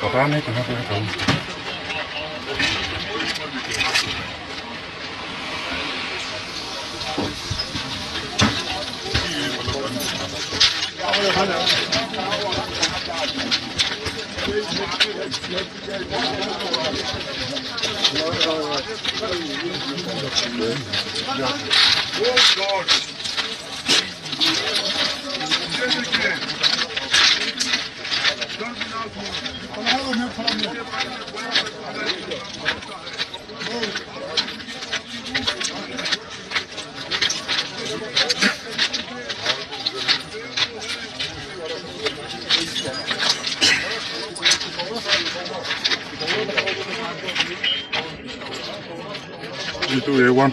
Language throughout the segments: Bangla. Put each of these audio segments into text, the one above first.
Papa net, dan hebben we Oh God! Again. Little year one.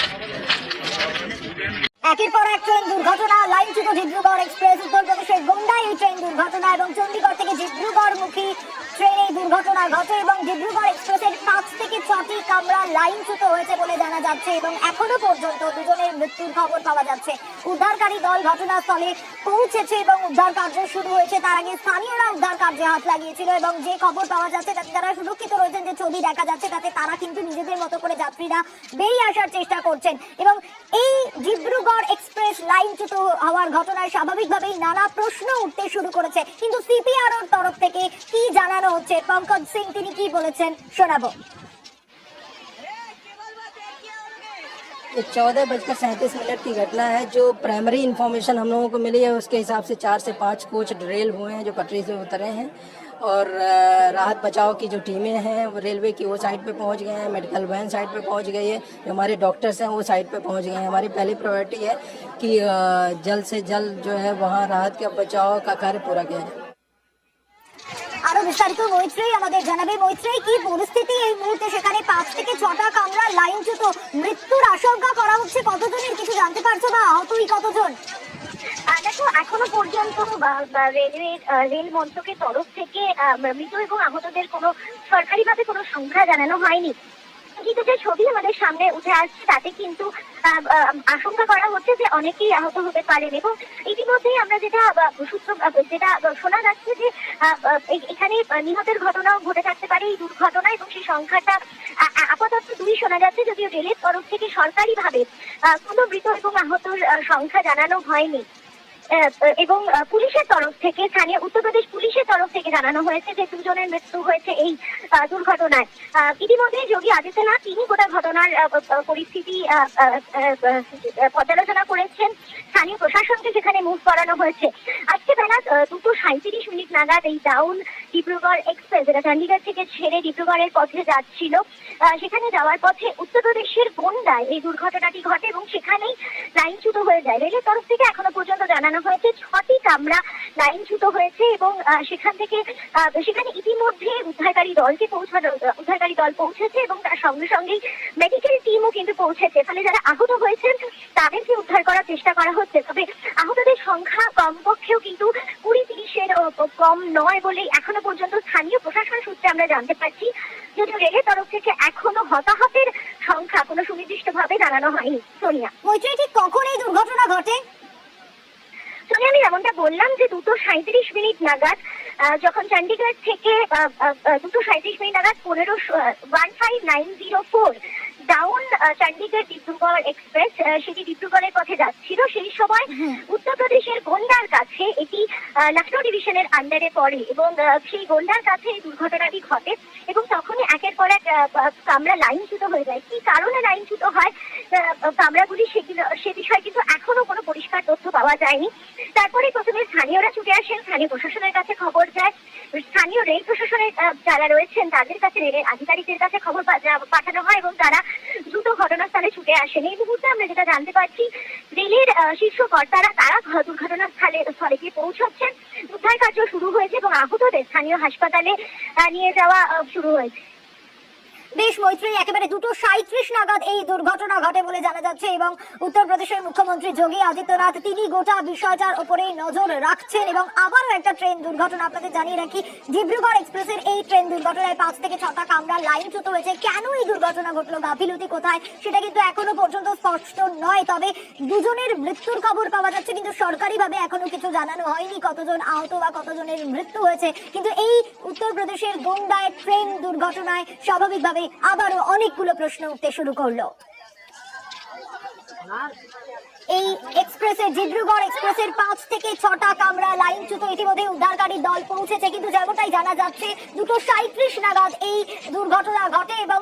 একের পর এক ট্রেন দুর্ঘটনা, লাইনচ্যুত ডিব্রুগড় এক্সপ্রেস, উত্তরপ্রদেশের গোন্ডায় এই ট্রেন দুর্ঘটনা এবং চণ্ডীগড় থেকে ডিব্রুগড় মুখী ট্রেনে দুর্ঘটনা ঘটে এবং ডিব্রুগড় এক্সপ্রেসের পাঁচ থেকে ছটি কামরা লাইনচ্যুত হয়েছে বলে জানা যাচ্ছে এবং এখনও পর্যন্ত দুজনের মৃত্যুর খবর পাওয়া যাচ্ছে। উদ্ধারকারী দল ঘটনাস্থলে পৌঁছেছে এবং উদ্ধার কার্য শুরু হয়েছে। তার আগে স্থানীয়রা উদ্ধার কার্যে হাত লাগিয়েছিল এবং যে খবর পাওয়া যাচ্ছে তাতে তারা সুরক্ষিত রয়েছেন যে ছবি দেখা যাচ্ছে, তাতে তারা কিন্তু নিজেদের মতো করে যাত্রীরা বেরিয়ে আসার চেষ্টা করছেন এবং এই ডিব্রুগড় এক্সপ্রেস লাইনচ্যুত হওয়ার ঘটনায় স্বাভাবিকভাবেই নানা প্রশ্ন উঠতে শুরু করেছে কিন্তু সিপিআরওর তরফ থেকে কি জানানো হচ্ছে পঙ্কজ সিং তিনি কি বলেছেন শোনাবো ये चौदह बजकर सैंतीस मिनट की घटना है जो प्राइमरी इन्फॉर्मेशन हम लोगों को मिली है उसके हिसाब से चार से पाँच कोच ड्रेल हुए हैं जो पटरी से उतरे हैं और अ, राहत बचाव की जो टीमें हैं वो रेलवे की वो साइड पे पहुंच गए हैं मेडिकल वैन साइड पे पहुंच गई है जो हमारे डॉक्टर्स हैं वो साइड पे पहुंच गए हैं हमारी पहली प्रायोरिटी है कि अ, जल्द से जल्द जो है वहाँ राहत का बचाव का कार्य पूरा किया जाए আরো বিস্তারিত মৈত্রী আমাদের জানাবে মৈত্রী কি পরিস্থিতি এই মুহূর্তে সেখানে পাঁচ থেকে ছটা কামরা লাইনচ্যুত মৃত্যুর আশঙ্কা করা হচ্ছে কতজনের কিছু জানতে পারছো বা আহতই কতজন আহ, দেখো এখনও পর্যন্ত রেলওয়ে রেল মন্ত্রকের তরফ থেকে মৃত এবং আহতদের কোনো সরকারিভাবে কোনো সংখ্যা জানানো হয়নি। কিন্তু যে ছবি আমাদের সামনে উঠে আসছে, তাতে কিন্তু আশঙ্কা করা হচ্ছে যে অনেকেই আহত হতে পারেন এবং ইতিমধ্যেই আমরা যেটা সূত্র যেটা শোনা যাচ্ছে যে এখানে নিহতের ঘটনাও ঘটে থাকতে পারে, এই দুর্ঘটনা এবং সেই সংখ্যাটা আপাতত দুই শোনা যাচ্ছে, যদিও রেলের তরফ থেকে সরকারিভাবে কোনো মৃত এবং আহতর সংখ্যা জানানো হয়নি। এবং পুলিশের তরফ থেকে, স্থানীয় উত্তরপ্রদেশ পুলিশের তরফ থেকে জানানো হয়েছে যে দুজনের মৃত্যু হয়েছে এই দুর্ঘটনায়। ইতিমধ্যে যোগী আদিত্যনাথ, তিনি গোটা ঘটনার পরিস্থিতি পর্যালোচনা করেছেন। স্থানীয় প্রশাসনকে সেখানে মুখ করানো হয়েছে। আজকে বেলা দুটো সাঁত্রিশ মিনিট নাগাদ এই ডাউন ডিব্রুগড় এক্সপ্রেস, যেটা চণ্ডীগড় থেকে ছেড়ে ডিব্রুগড়ের পথে যাচ্ছিল। সেখানে যাওয়ার পথে উত্তরপ্রদেশের গোন্ডায় এই দুর্ঘটনাটি ঘটে এবং সেখানেই লাইনচ্যুত হয়ে যায়। রেলের তরফ থেকে এখনও পর্যন্ত জানানো হয়েছে ছটি কামরা লাইনচ্যুত হয়েছে এবং সেখান থেকে সেখানে ইতিমধ্যে উদ্ধারকারী দলকে পৌঁছানো, উদ্ধারকারী দল পৌঁছেছে এবং তার সঙ্গে সঙ্গেই মেডিকেল টিমও কিন্তু পৌঁছেছে। ফলে যারা আহত হয়েছেন, তাদেরকে উদ্ধার করার চেষ্টা করা হচ্ছে। তবে আহতদের সংখ্যা কমপক্ষেও কিন্তু কুড়ি তিরিশের কম নয় বলেই এখনও পর্যন্ত স্থানীয় প্রশাসন সূত্রে আমরা জানতে পারছি যদিও রেলের তরফ থেকে এখনও হতাহতের সংখ্যা কোনো সুনির্দিষ্ট ভাবে জানানো হয়নি। সোনিয়া। মৈত্রী ঠিক কখন এই দুর্ঘটনা ঘটে? সোনিয়া আমি যেমনটা বললাম যে দুটো সাঁত্রিশ মিনিট নাগাদ যখন চণ্ডীগড় থেকে দুটো সাঁত্রিশ মিনিট নাগাদ পনেরো one five nine zero four Chandigarh Dibrugarh express সেটি ডিব্রুগড়ের পথে যাচ্ছিল। সেই সময় উত্তরপ্রদেশের গোন্ডার কাছে এটি লখনৌ ডিভিশনের আন্ডারে পড়ে এবং সেই গোন্ডার কাছে এই দুর্ঘটনাটি ঘটে এবং তখনই একের পর এক কামরা লাইনচ্যুত হয়ে যায়। কি কারণে লাইনচ্যুত হয়? কামরাগুলি সেগুলো সে বিষয়ে কিন্তু এখনও কোনো পরিষ্কার তথ্য পাওয়া যায়নি। তারপরে প্রথমে স্থানীয়রা ছুটে আসেন, স্থানীয় প্রশাসনের কাছে খবর যায়। স্থানীয় রেল প্রশাসনের যারা রয়েছেন, তাদের কাছে রেলের আধিকারিকদের কাছে খবর পাঠানো হয় এবং তারা দ্রুত ঘটনাস্থলে ছুটে আসেন। এই মুহূর্তে আমরা যেটা জানতে পারছি, রেলের শীর্ষ কর্তারা তারা দুর্ঘটনাস্থলে, স্থলে গিয়ে পৌঁছচ্ছেন। উদ্ধার কার্য শুরু হয়েছে এবং আহতদের স্থানীয় হাসপাতালে নিয়ে যাওয়া শুরু হয়েছে। বেশ মৈত্রী, একেবারে দুটো সাঁত্রিশ নাগাদ এই দুর্ঘটনা ঘটে বলে জানা যাচ্ছে এবং উত্তরপ্রদেশের মুখ্যমন্ত্রী যোগী আদিত্যনাথ তিনি গোটা বিষয়টার উপরে নজর রাখছেন এবং আবারও একটা ট্রেন দুর্ঘটনা আপনাদের জানিয়ে রাখি, ডিব্রুগড় এক্সপ্রেসের এই ট্রেন দুর্ঘটনায় পাঁচ থেকে ছটা কামরা লাইনচ্যুত হয়েছে। কেন এই দুর্ঘটনা ঘটলো? গাফিলতি কোথায়? সেটা কিন্তু এখনও পর্যন্ত স্পষ্ট নয়, তবে দুজনের মৃত্যুর খবর পাওয়া যাচ্ছে, কিন্তু সরকারিভাবে এখনও কিছু জানানো হয়নি কতজন আহত বা কতজনের মৃত্যু হয়েছে। কিন্তু এই উত্তরপ্রদেশের গন্ডায় ট্রেন দুর্ঘটনায় স্বাভাবিকভাবে আবারও অনেকগুলো প্রশ্ন উঠতে শুরু করল। এই এক্সপ্রেসের ডিব্রুগড় এক্সপ্রেসের পাঁচ থেকে ছটা কামরা লাইনচ্যুত ইতিমধ্যে উদ্ধারকারী দল পৌঁছেছে, কিন্তু যেমনটাই জানা যাচ্ছে, দুটো সাঁত্রিশ নাগাদ এই দুর্ঘটনা ঘটে এবং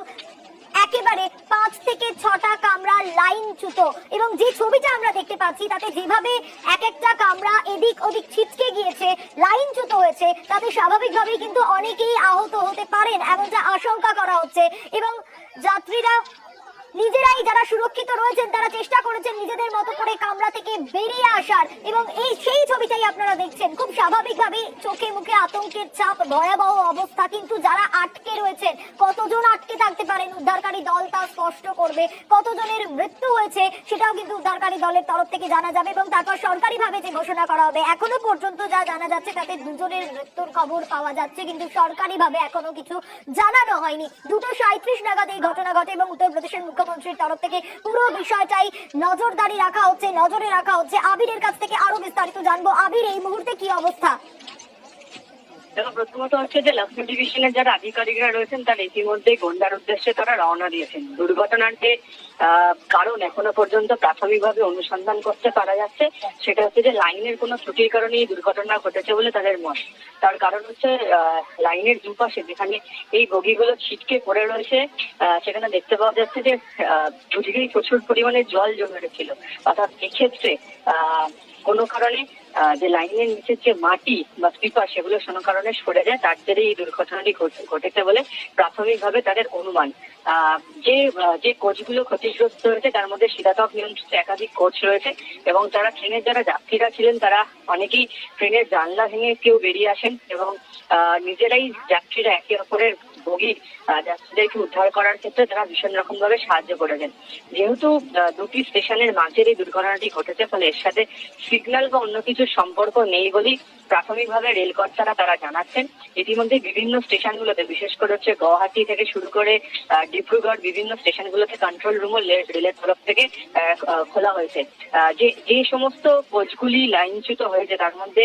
একেবারে পাঁচ থেকে ছটা কামরা লাইন ছুত এবং যে ছবিটা আমরা দেখতে পাচ্ছি, তাতে যেভাবে এক একটা কামরা এদিক ওদিক ছিটকে গিয়েছে, লাইন লাইনচ্যুত হয়েছে, তাতে স্বাভাবিকভাবেই কিন্তু অনেকেই আহত হতে পারেন, এমনটা আশঙ্কা করা হচ্ছে। এবং যাত্রীরা নিজেরাই যারা সুরক্ষিত রয়েছেন, তারা চেষ্টা করেছেন নিজেদের মতো করে কামরা থেকে বেরিয়ে আসার। এবং এই সেই ছবিটাই আপনারা দেখছেন। খুব স্বাভাবিকভাবে চোখে মুখে আতঙ্কের চাপ ভয়াবহ অবস্থা। কিন্তু যারা আটকে রয়েছেন, কতজন আটকে থাকতে পারেন? উদ্ধারকারী দল তা স্পষ্ট করবে। কতজনের মৃত্যু হয়েছে, সেটাও কিন্তু উদ্ধারকারী দলের তরফ থেকে জানা যাবে এবং তারপর সরকারিভাবে যে ঘোষণা করা হবে, এখনও পর্যন্ত যা জানা যাচ্ছে তাতে দুজনের মৃত্যুর খবর পাওয়া যাচ্ছে। কিন্তু সরকারিভাবে এখনও কিছু জানানো হয়নি। দুটো সাঁত্রিশ নাগাদ এই ঘটনা ঘটে এবং উত্তরপ্রদেশের মুখ্যমন্ত্রীর তরফ থেকে পুরো বিষয়টাই নজরদারি রাখা হচ্ছে, নজরে রাখা হচ্ছে। আবিরের কাছ থেকে আরও বিস্তারিত জানব। আবির, এই মুহূর্তে কি অবস্থা? দেখো প্রথমত হচ্ছে যে লক্ষ্মী ডিভিশনের যারা আধিকারিকরা রয়েছেন তারা ইতিমধ্যেই গন্ডার উদ্দেশ্যে তারা রওনা দিয়েছেন। দুর্ঘটনার যে কারণ এখনও পর্যন্ত প্রাথমিকভাবে অনুসন্ধান করতে পারা যাচ্ছে সেটা হচ্ছে যে লাইনের কোনো ত্রুটির কারণে এই দুর্ঘটনা ঘটেছে বলে তাদের মত। তার কারণ হচ্ছে লাইনের দুপাশে যেখানে এই বগিগুলো ছিটকে পড়ে রয়েছে সেখানে দেখতে পাওয়া যাচ্ছে যে দুদিকেই প্রচুর পরিমাণে জল জমে রেখেছিল অর্থাৎ এক্ষেত্রে আহ, কোনো কারণে যে লাইনের নিচের যে মাটি বা স্লিপার সেগুলো কোনো কারণে সরে যায়, তার জেরে এই দুর্ঘটনাটি ঘটে- ঘটেছে বলে প্রাথমিকভাবে তাদের অনুমান। যে যে কোচগুলো ক্ষতিগ্রস্ত হয়েছে, তার মধ্যে শীতাতপ নিয়ন্ত্রিত একাধিক কোচ রয়েছে এবং তারা ট্রেনের, যারা যাত্রীরা ছিলেন, তারা অনেকেই ট্রেনের জানলা ভেঙে কেউ বেরিয়ে আসেন এবং নিজেরাই যাত্রীরা একে অপরের আহ, যাত্রীদেরকে উদ্ধার করার ক্ষেত্রে তারা ভীষণ রকম ভাবে সাহায্য করেছেন। যেহেতু দুটি স্টেশনের মাঝের এই দুর্ঘটনাটি ঘটেছে ফলে এর সাথে সিগন্যাল বা অন্য কিছুর সম্পর্ক নেই বলেই প্রাথমিকভাবে রেল কর্তারা তারা জানাচ্ছেন। ইতিমধ্যে বিভিন্ন স্টেশনগুলোতে বিশেষ করে হচ্ছে গুয়াহাটি থেকে শুরু করে ডিব্রুগড় বিভিন্ন স্টেশনগুলোতে কন্ট্রোল রুমও রেলের তরফ থেকে খোলা হয়েছে। যে যে সমস্ত কোচগুলি লাইনচ্যুত হয়েছে তার মধ্যে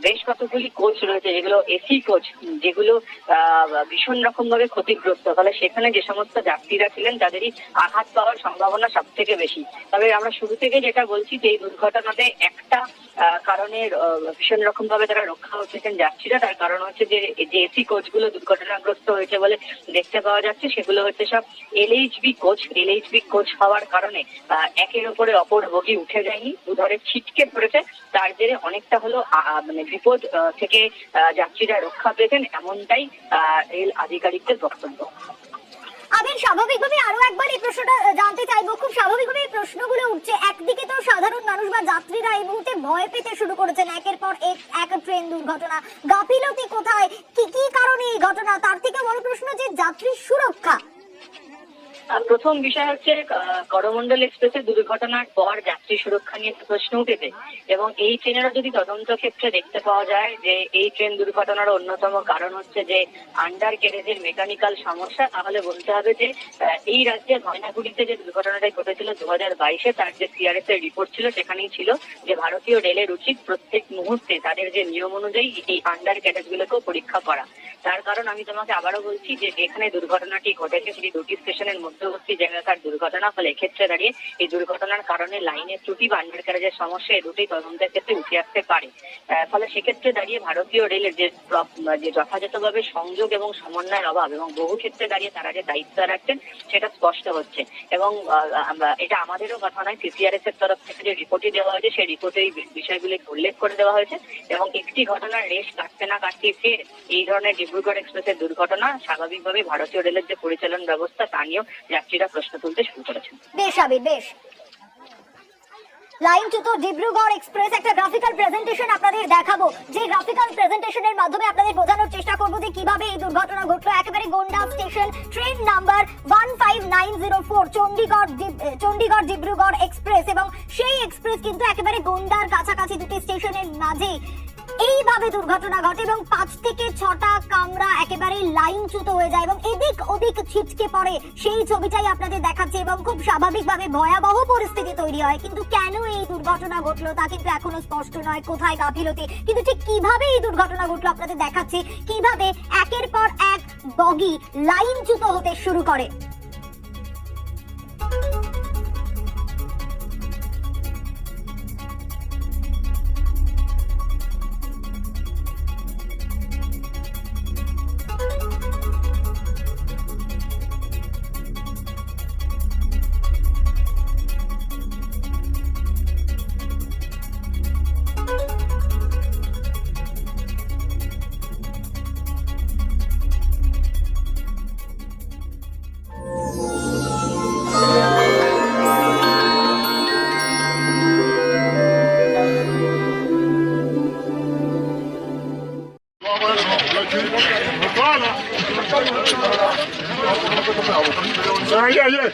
বেশ কতগুলি কোচ রয়েছে যেগুলো এসি কোচ যেগুলো ভীষণ রকম ভাবে ক্ষতিগ্রস্ত। তাহলে সেখানে যে সমস্ত যাত্রীরা ছিলেন, তাদেরই আঘাত পাওয়ার সম্ভাবনা সব থেকে বেশি। তবে আমরা শুরু থেকে যেটা বলছি যে এই দুর্ঘটনাতে একটা আহ, ভীষণ রকম ভাবে তারা রক্ষা হচ্ছেন যাত্রীরা তার কারণ হচ্ছে যে যে এসি কোচগুলো দুর্ঘটনাগ্রস্ত হয়েছে বলে দেখতে পাওয়া যাচ্ছে সেগুলো হচ্ছে সব এলএইচবি কোচ এলএইচবি কোচ হওয়ার কারণে একের উপরে অপর বগি উঠে যায়নি। দুধারে ছিটকে পড়েছে। তার জেরে অনেকটা হলো মানে বিপদ থেকে যাত্রীরা রক্ষা পেয়েছেন এমনটাই রেল আধিকারিকদের বক্তব্য। আবির স্বাভাবিকভাবে আরও একবার এই প্রশ্নটা জানতে চাইব। খুব স্বাভাবিকভাবে এই প্রশ্নগুলো উঠছে। একদিকে তো সাধারণ মানুষ বা যাত্রীরা এই মুহূর্তে ভয় পেতে শুরু করেছেন। একের পর এক এক ট্রেন দুর্ঘটনা। গাফিলতি কোথায়? কি কি কারণে এই ঘটনা? তার থেকে বড় প্রশ্ন যে যাত্রীর সুরক্ষা। প্রথম বিষয় হচ্ছে আহ, করমণ্ডল এক্সপ্রেসের দুর্ঘটনার পর যাত্রী সুরক্ষা নিয়ে প্রশ্ন উঠেছে। এবং এই ট্রেনেরও যদি তদন্ত ক্ষেত্রে দেখতে পাওয়া যায় যে এই ট্রেন দুর্ঘটনার অন্যতম কারণ হচ্ছে যে আন্ডার ক্যারেজের মেকানিক্যাল সমস্যা তাহলে বলতে হবে যে এই রাজ্যের ময়নাগুড়িতে যে দুর্ঘটনাটা ঘটেছিল দু হাজার বাইশে তার যে সিআরএস এর রিপোর্ট ছিল সেখানেই ছিল যে ভারতীয় রেলের উচিত প্রত্যেক মুহূর্তে তাদের যে নিয়ম অনুযায়ী এই আন্ডার ক্যারেজ গুলোকেও পরীক্ষা করা। তার কারণ আমি তোমাকে আবারও বলছি যে যেখানে দুর্ঘটনাটি ঘটেছে সেটি দুটি স্টেশনের মধ্যবর্তী জায়গাকার দুর্ঘটনা ফলে এক্ষেত্রে দাঁড়িয়ে এই দুর্ঘটনার কারণে লাইনের ত্রুটি বা আন্ডার ক্যারেজের সমস্যা, এই দুটি তদন্তের ক্ষেত্রে উঠে আসতে পারে। ফলে সেক্ষেত্রে দাঁড়িয়ে ভারতীয় রেলের যে যে যথাযথভাবে সংযোগ এবং সমন্বয়ের অভাব এবং বহু ক্ষেত্রে দাঁড়িয়ে তারা যে দায়িত্ব রাখছেন, সেটা স্পষ্ট হচ্ছে। এবং এটা আমাদেরও কথা নয় সিসিআরএস এর তরফ থেকে যে রিপোর্টই দেওয়া হয়েছে, সেই রিপোর্টে এই বিষয়গুলি উল্লেখ করে দেওয়া হয়েছে। এবং একটি ঘটনার রেশ কাটতে না কাটতে ফের এই ধরনের ডিব্রুগড় এক্সপ্রেসের দুর্ঘটনা স্বাভাবিকভাবে ভারতীয় রেলের যে পরিচালন ব্যবস্থা, তা নিয়েও যাত্রীরা প্রশ্ন তুলতে শুরু করেছেন। বেশ, আবির, বেশ। লাইনচ্যুত ডিব্রুগড় এক্সপ্রেস একটা গ্রাফিক্যাল প্রেজেন্টেশন আপনাদের দেখাবো। যে গ্রাফিক্যাল প্রেজেন্টেশনের মাধ্যমে আপনাদের বোঝানোর চেষ্টা করব যে কীভাবে এই দুর্ঘটনা ঘটলো। একেবারে Gonda station, train number one five nine zero four Chandigarh Chandigarh Dibrugarh express এবং সেই এক্সপ্রেস কিন্তু একেবারে গোন্ডার কাছাকাছি দুটি স্টেশনের মাঝে এইভাবে দুর্ঘটনা ঘটে এবং পাঁচ থেকে ছটা কামরা একেবারে লাইনচ্যুত হয়ে যায় এবং এদিক ওদিক ছিটকে পড়ে সেই ছবিটাই আপনাদের দেখাচ্ছে এবং খুব স্বাভাবিকভাবে ভয়াবহ পরিস্থিতি তৈরি হয়। কিন্তু কেন এই দুর্ঘটনা ঘটলো তা কিন্তু এখনও স্পষ্ট নয়, কোথায় গাফিলতি? কিন্তু ঠিক কীভাবে এই দুর্ঘটনা ঘটলো আপনাদের দেখাচ্ছে? কীভাবে একের পর এক বগি লাইনচ্যুত হতে শুরু করে? Ayé ayé.